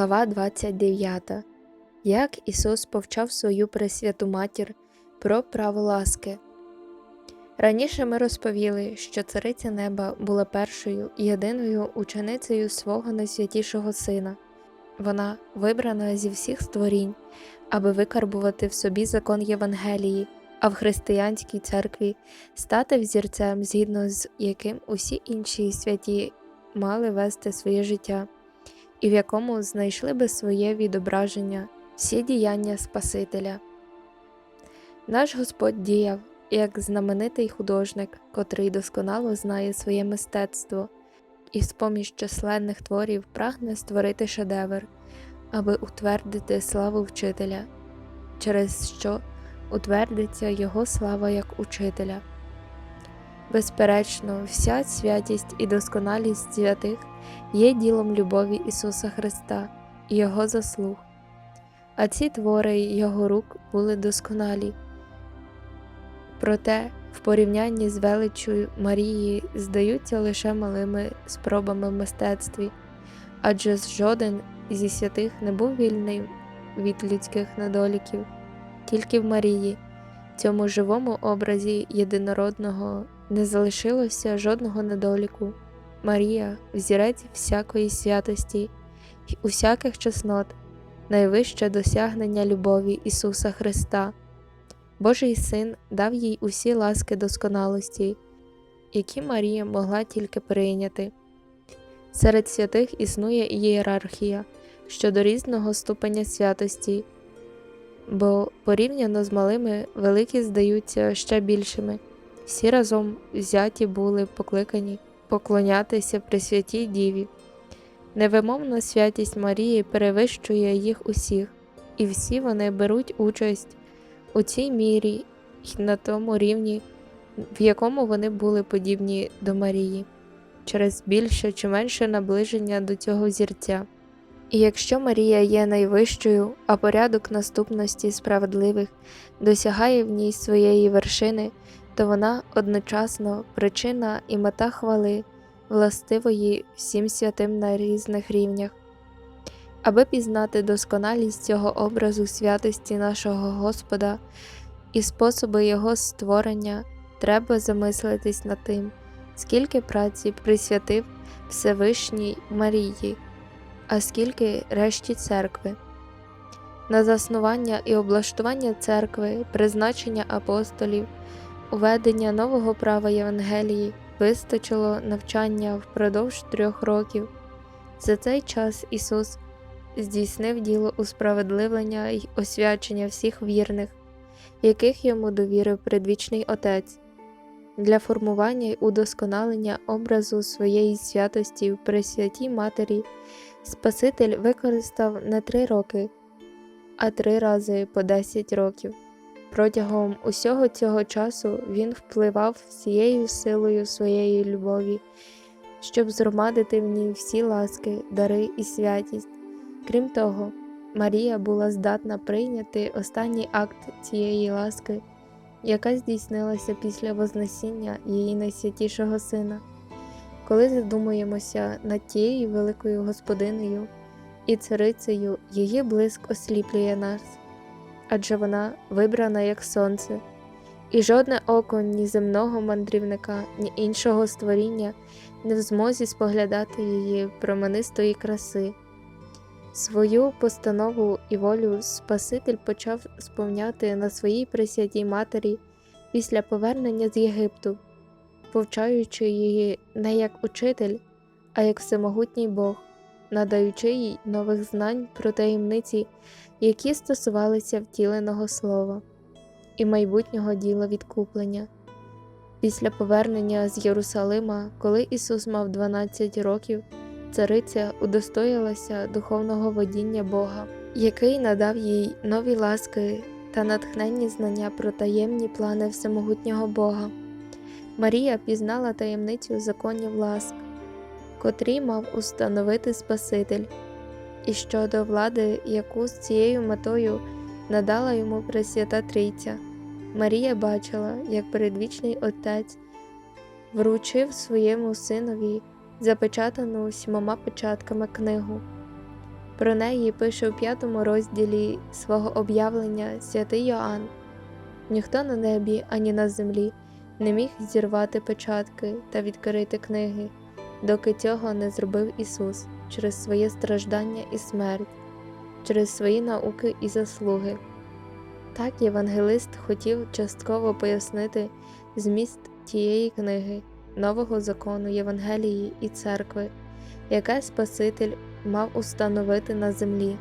Глава 29. Як Ісус повчав свою Пресвяту Матір про право ласки. Раніше ми розповіли, що Цариця Неба була першою і єдиною ученицею свого найсвятішого Сина. Вона вибрана зі всіх створінь, аби викарбувати в собі закон Євангелії, а в християнській церкві стати взірцем, згідно з яким усі інші святі мали вести своє життя і в якому знайшли би своє відображення всі діяння Спасителя. Наш Господь діяв як знаменитий художник, котрий досконало знає своє мистецтво, і з поміж численних творів прагне створити шедевр, аби утвердити славу вчителя, через що утвердиться Його слава як учителя. Безперечно, вся святість і досконалість святих є ділом любові Ісуса Христа і Його заслуг, а ці твори Його рук були досконалі. Проте, в порівнянні з величчю Марії здаються лише малими спробами в мистецтві, адже жоден зі святих не був вільний від людських недоліків, тільки в Марії, цьому живому образі єдинородного не залишилося жодного недоліку. Марія, взірець всякої святості й усяких чеснот, найвище досягнення любові Ісуса Христа. Божий Син дав їй усі ласки досконалості, які Марія могла тільки прийняти. Серед святих існує ієрархія щодо різного ступеня святості, бо порівняно з малими великі здаються ще більшими, всі разом взяті були покликані поклонятися Пресвятій Діві. Невимовна святість Марії перевищує їх усіх, і всі вони беруть участь у цій мірі і на тому рівні, в якому вони були подібні до Марії, через більше чи менше наближення до цього зірця. І якщо Марія є найвищою, а порядок наступності справедливих досягає в ній своєї вершини, то вона одночасно причина і мета хвали, властивої всім святим на різних рівнях. Аби пізнати досконалість цього образу святості нашого Господа і способи Його створення, треба замислитись над тим, скільки праці присвятив Всевишній Марії, а скільки решті церкви. На заснування і облаштування церкви, призначення апостолів, уведення нового права Євангелії вистачило навчання впродовж трьох років. За цей час Ісус здійснив діло усправедливлення й освячення всіх вірних, яких йому довірив предвічний Отець, для формування й удосконалення образу своєї святості в Пресвятій Матері Спаситель використав не три роки, а три рази по десять років. Протягом усього цього часу він впливав всією силою своєї любові, щоб згромадити в ній всі ласки, дари і святість. Крім того, Марія була здатна прийняти останній акт цієї ласки, яка здійснилася після Вознесіння її найсвятішого Сина. Коли задумуємося над тією великою господинею і царицею, її блиск осліплює нас адже вона вибрана як сонце, і жодне око ні земного мандрівника, ні іншого створіння не в змозі споглядати її променистої краси. Свою постанову і волю Спаситель почав сповняти на своїй присвятій матері після повернення з Єгипту, повчаючи її не як учитель, а як всемогутній Бог, надаючи їй нових знань про таємниці які стосувалися втіленого слова і майбутнього діла відкуплення. Після повернення з Єрусалима, коли Ісус мав 12 років, цариця удостоїлася духовного водіння Бога, який надав їй нові ласки та натхненні знання про таємні плани всемогутнього Бога. Марія пізнала таємницю законів ласк, котрі мав установити Спаситель і щодо влади, яку з цією метою надала йому Пресвята Трійця. Марія бачила, як передвічний Отець вручив своєму синові запечатану сімома печатками книгу. Про неї пише у п'ятому розділі свого об'явлення святий Йоанн. Ніхто на небі ані на землі не міг зірвати печатки та відкрити книги, доки цього не зробив Ісус через своє страждання і смерть, через свої науки і заслуги. Так євангелист хотів частково пояснити зміст тієї книги, нового закону Євангелії і церкви, яке Спаситель мав установити на землі.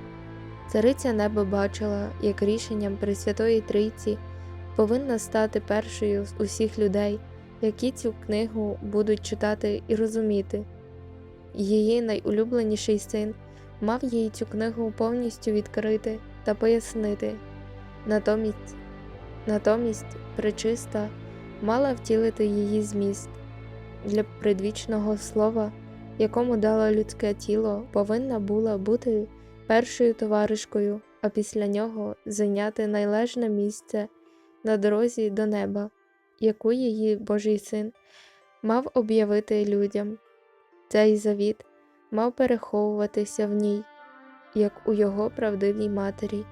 Цариця небо бачила, як рішенням Пресвятої Трійці повинна стати першою з усіх людей, які цю книгу будуть читати і розуміти. Її найулюбленіший син мав їй цю книгу повністю відкрити та пояснити. Натомість, натомість пречиста мала втілити її зміст для предвічного слова, якому дало людське тіло, повинна була бути першою товаришкою, а після нього зайняти найлежне місце на дорозі до неба, яку її Божий син мав об'явити людям. Цей завіт мав переховуватися в ній, як у його правдивій матері.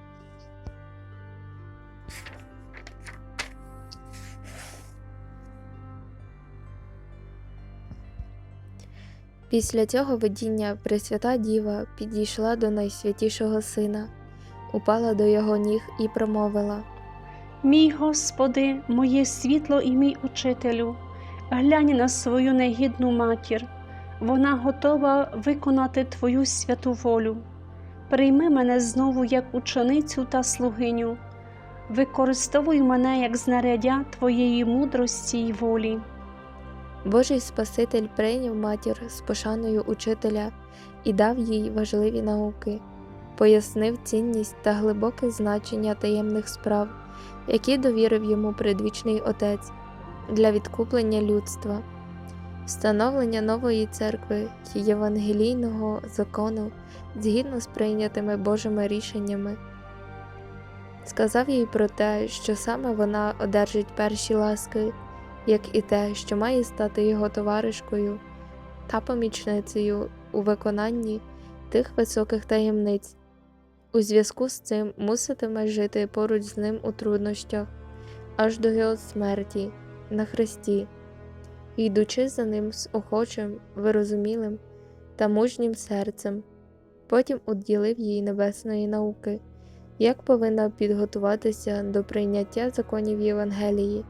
Після цього видіння Пресвята Діва підійшла до найсвятішого сина, упала до його ніг і промовила. Мій Господи, моє світло і мій учителю, глянь на свою негідну матір, вона готова виконати Твою святу волю. Прийми мене знову як ученицю та слугиню, використовуй мене як знаряддя Твоєї мудрості й волі. Божий Спаситель прийняв матір з пошаною учителя і дав їй важливі науки, пояснив цінність та глибоке значення таємних справ, які довірив йому предвічний Отець для відкуплення людства, встановлення нової церкви й євангелійного закону згідно з прийнятими Божими рішеннями. Сказав їй про те, що саме вона одержить перші ласки як і те, що має стати його товаришкою та помічницею у виконанні тих високих таємниць. У зв'язку з цим муситиме жити поруч з ним у труднощах, аж до його смерті на хресті, йдучи за ним з охочим, вирозумілим та мужнім серцем, потім уділив їй небесної науки, як повинна підготуватися до прийняття законів Євангелії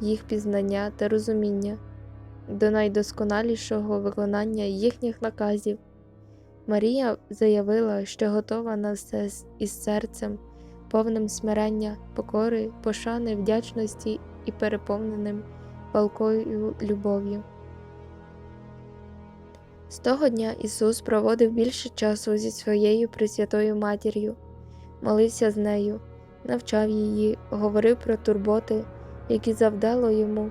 їх пізнання та розуміння, до найдосконалішого виконання їхніх наказів. Марія заявила, що готова на все із серцем, повним смирення, покори, пошани, вдячності і переповненим палкою любов'ю. З того дня Ісус проводив більше часу зі своєю Пресвятою Матір'ю, молився з нею, навчав її, говорив про турботи, які завдало йому,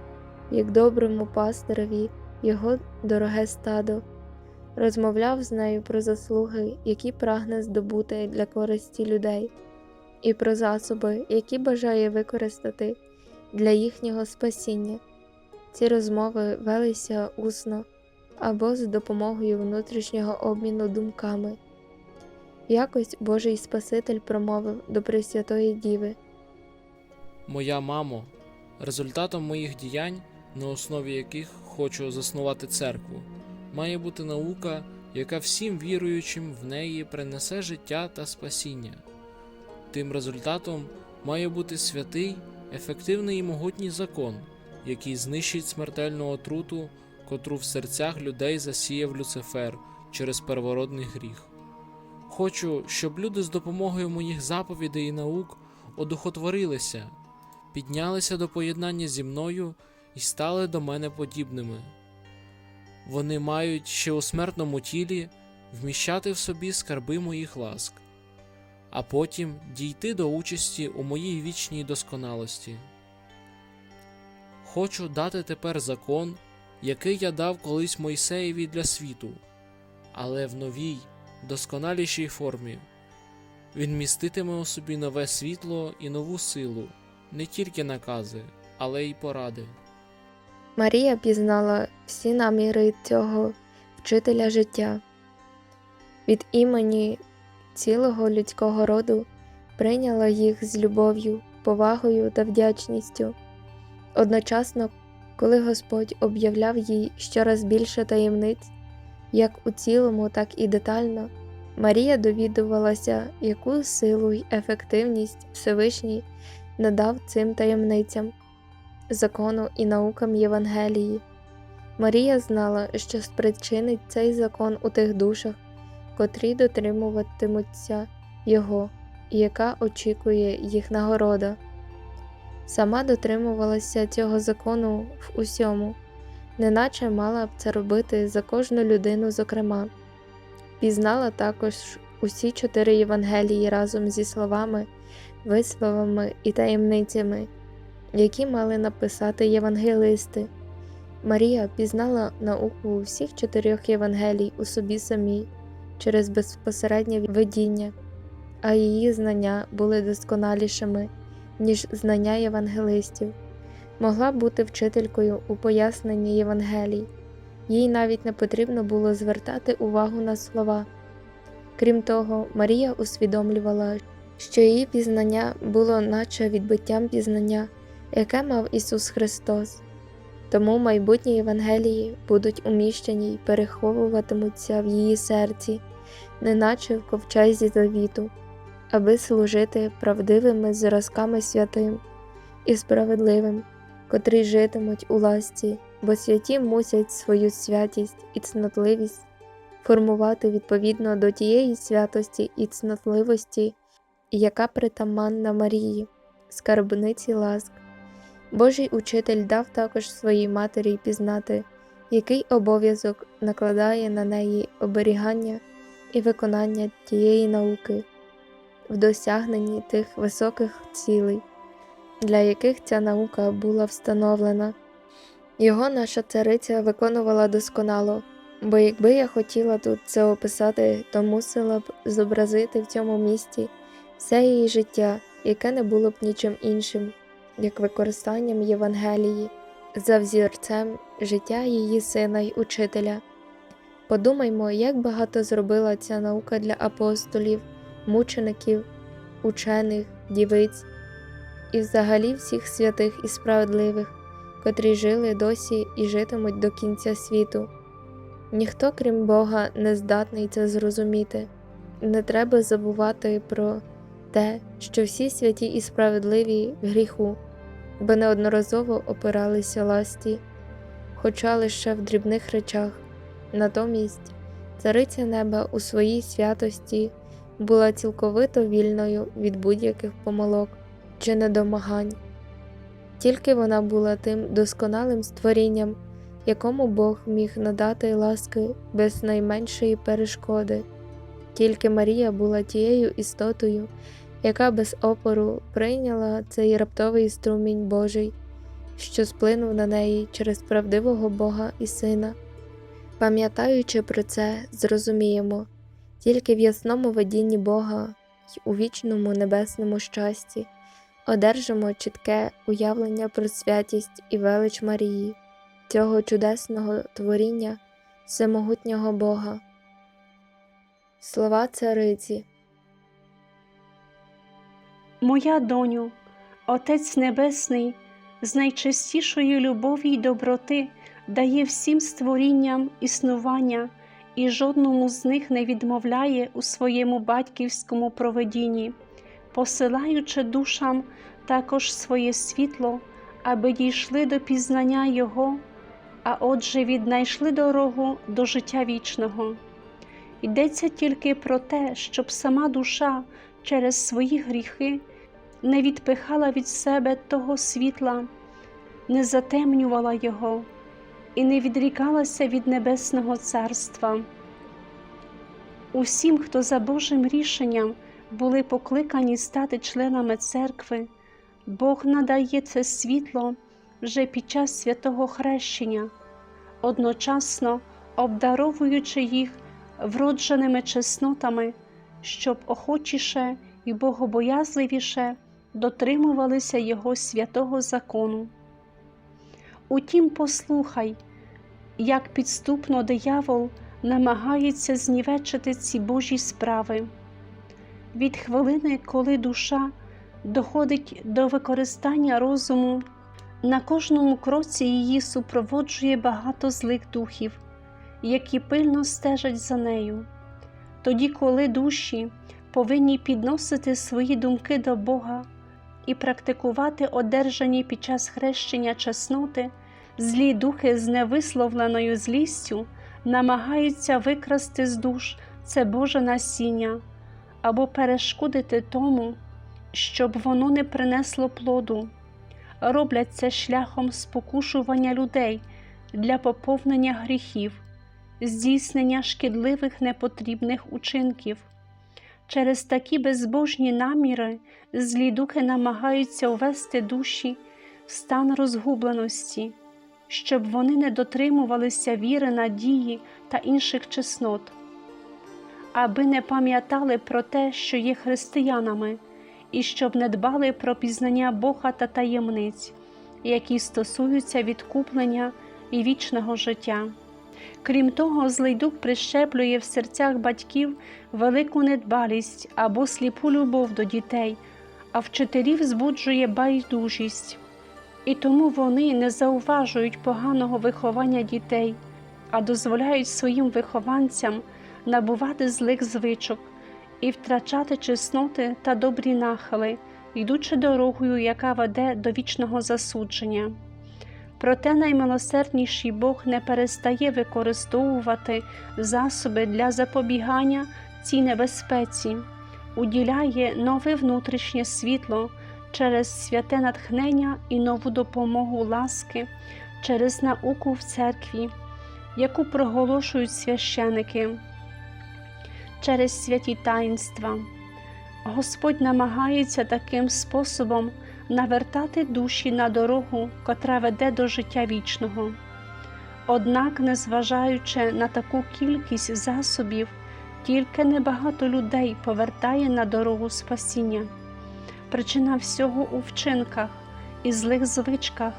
як доброму пастиреві, його дороге стадо, розмовляв з нею про заслуги, які прагне здобути для користі людей, і про засоби, які бажає використати для їхнього спасіння. Ці розмови велися усно або з допомогою внутрішнього обміну думками. Якось Божий Спаситель промовив до Пресвятої Діви. Моя мамо, результатом моїх діянь, на основі яких хочу заснувати церкву, має бути наука, яка всім віруючим в неї принесе життя та спасіння. Тим результатом має бути святий, ефективний і могутній закон, який знищить смертельну отруту, котру в серцях людей засіяв Люцифер через первородний гріх. Хочу, щоб люди з допомогою моїх заповідей і наук одухотворилися, піднялися до поєднання зі мною і стали до мене подібними. Вони мають ще у смертному тілі вміщати в собі скарби моїх ласк, а потім дійти до участі у моїй вічній досконалості. Хочу дати тепер закон, який я дав колись Мойсеєві для світу, але в новій, досконалішій формі. Він міститиме у собі нове світло і нову силу, не тільки накази, але й поради. Марія пізнала всі наміри цього вчителя життя. Від імені цілого людського роду прийняла їх з любов'ю, повагою та вдячністю. Одночасно, коли Господь об'являв їй щораз більше таємниць, як у цілому, так і детально, Марія довідувалася, яку силу й ефективність Всевишній надав цим таємницям, закону і наукам Євангелії. Марія знала, що спричинить цей закон у тих душах, котрі дотримуватимуться його, і яка очікує їх нагорода. Сама дотримувалася цього закону в усьому, неначе мала б це робити за кожну людину зокрема. Пізнала також усі чотири Євангелії разом зі словами, висловами і таємницями, які мали написати євангелисти. Марія пізнала науку всіх чотирьох Євангелій у собі самій через безпосереднє видіння, а її знання були досконалішими, ніж знання євангелистів. Могла бути вчителькою у поясненні Євангелій, їй навіть не потрібно було звертати увагу на слова. Крім того, Марія усвідомлювала, що її пізнання було наче відбиттям пізнання, яке мав Ісус Христос. Тому майбутні Євангелії будуть уміщені й переховуватимуться в її серці, неначе в ковчезі завіту, аби служити правдивими зразками святим і справедливим, котрі житимуть у ласті, бо святі мусять свою святість і цнотливість формувати відповідно до тієї святості і цнотливості, яка притаманна Марії, скарбниці ласк. Божий учитель дав також своїй матері пізнати, який обов'язок накладає на неї оберігання і виконання тієї науки в досягненні тих високих цілей, для яких ця наука була встановлена. Його наша цариця виконувала досконало, бо якби я хотіла тут це описати, то мусила б зобразити в цьому місті все її життя, яке не було б нічим іншим як використанням Євангелії за взірцем життя її сина й учителя. Подумаймо, як багато зробила ця наука для апостолів, мучеників, учених, дівиць і взагалі всіх святих і справедливих, котрі жили досі і житимуть до кінця світу. Ніхто, крім Бога, не здатний це зрозуміти. Не треба забувати про те, що всі святі і справедливі в гріху, бо неодноразово опиралися ласті, хоча лише в дрібних речах. Натомість цариця неба у своїй святості була цілковито вільною від будь-яких помилок чи недомагань. Тільки вона була тим досконалим створінням, якому Бог міг надати ласки без найменшої перешкоди. Тільки Марія була тією істотою, яка без опору прийняла цей раптовий струмінь Божий, що сплинув на неї через правдивого Бога і Сина. Пам'ятаючи про це, зрозуміємо, тільки в ясному видінні Бога й у вічному небесному щасті одержимо чітке уявлення про святість і велич Марії, цього чудесного творіння всемогутнього Бога. Слова цариці. Моя доню, Отець Небесний, з найчистішої любові й доброти дає всім створінням існування і жодному з них не відмовляє у своєму батьківському проведінні, посилаючи душам також своє світло, аби дійшли до пізнання Його, а отже, віднайшли дорогу до життя вічного. Йдеться тільки про те, щоб сама душа через свої гріхи не відпихала від себе того світла, не затемнювала його і не відрікалася від Небесного Царства. Усім, хто за Божим рішенням були покликані стати членами церкви, Бог надає це світло вже під час святого хрещення, одночасно обдаровуючи їх вродженими чеснотами, щоб охочіше і богобоязливіше дотримувалися Його святого закону. Утім, послухай, як підступно диявол намагається знівечити ці Божі справи. Від хвилини, коли душа доходить до використання розуму, на кожному кроці її супроводжує багато злих духів, які пильно стежать за нею. Тоді, коли душі повинні підносити свої думки до Бога і практикувати одержані під час хрещення чесноти, злі духи з невисловленою злістю намагаються викрасти з душ це Боже насіння або перешкодити тому, щоб воно не принесло плоду. Роблять це шляхом спокушування людей для поповнення гріхів, здійснення шкідливих непотрібних учинків. Через такі безбожні наміри злі духи намагаються увести душі в стан розгубленості, щоб вони не дотримувалися віри, надії та інших чеснот, аби не пам'ятали про те, що є християнами, і щоб не дбали про пізнання Бога та таємниць, які стосуються відкуплення і вічного життя. Крім того, злий дух прищеплює в серцях батьків велику недбалість або сліпу любов до дітей, а вчителів збуджує байдужість. І тому вони не зауважують поганого виховання дітей, а дозволяють своїм вихованцям набувати злих звичок і втрачати чесноти та добрі нахили, йдучи дорогою, яка веде до вічного засудження. Проте наймилосердніший Бог не перестає використовувати засоби для запобігання цій небезпеці, уділяє нове внутрішнє світло через святе натхнення і нову допомогу ласки, через науку в церкві, яку проголошують священики, через святі таїнства. Господь намагається таким способом навертати душі на дорогу, котра веде до життя вічного. Однак, незважаючи на таку кількість засобів, тільки небагато людей повертає на дорогу спасіння. Причина всього у вчинках і злих звичках,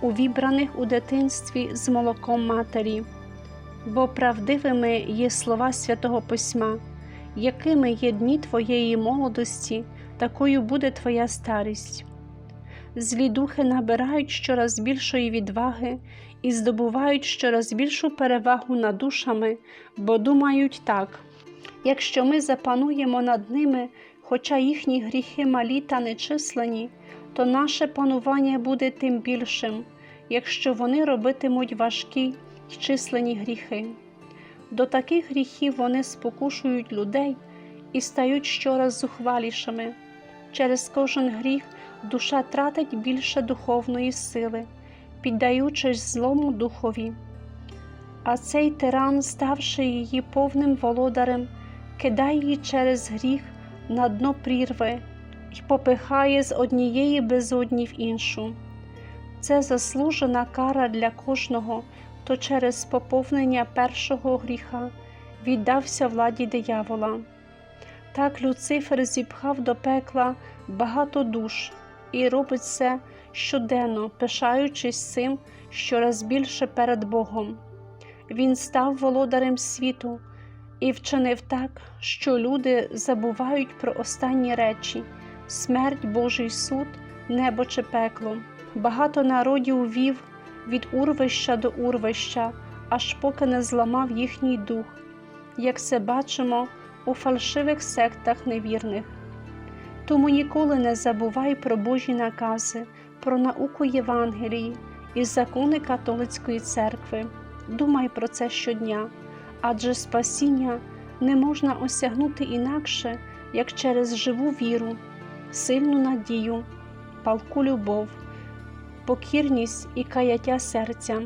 увібраних у дитинстві з молоком матері, бо правдивими є слова святого Письма, якими є дні твоєї молодості, такою буде твоя старість. Злі духи набирають щораз більшої відваги і здобувають щораз більшу перевагу над душами, бо думають так: якщо ми запануємо над ними, хоча їхні гріхи малі та нечислені, то наше панування буде тим більшим, якщо вони робитимуть важкі й численні гріхи. До таких гріхів вони спокушують людей і стають щораз зухвалішими. Через кожен гріх душа тратить більше духовної сили, піддаючись злому духові. А цей тиран, ставши її повним володарем, кидає її через гріх на дно прірви і попихає з однієї безодні в іншу. Це заслужена кара для кожного, хто через поповнення першого гріха віддався владі диявола. Так Люцифер зіпхав до пекла багато душ і робить це щоденно, пишаючись цим щораз більше перед Богом. Він став володарем світу і вчинив так, що люди забувають про останні речі смерть, Божий суд, небо чи пекло. Багато народів вів від урвища до урвища, аж поки не зламав їхній дух, як це бачимо у фальшивих сектах невірних. Тому ніколи не забувай про Божі накази, про науку Євангелії і закони католицької церкви. Думай про це щодня, адже спасіння не можна осягнути інакше, як через живу віру, сильну надію, палку любов, покірність і каяття серця.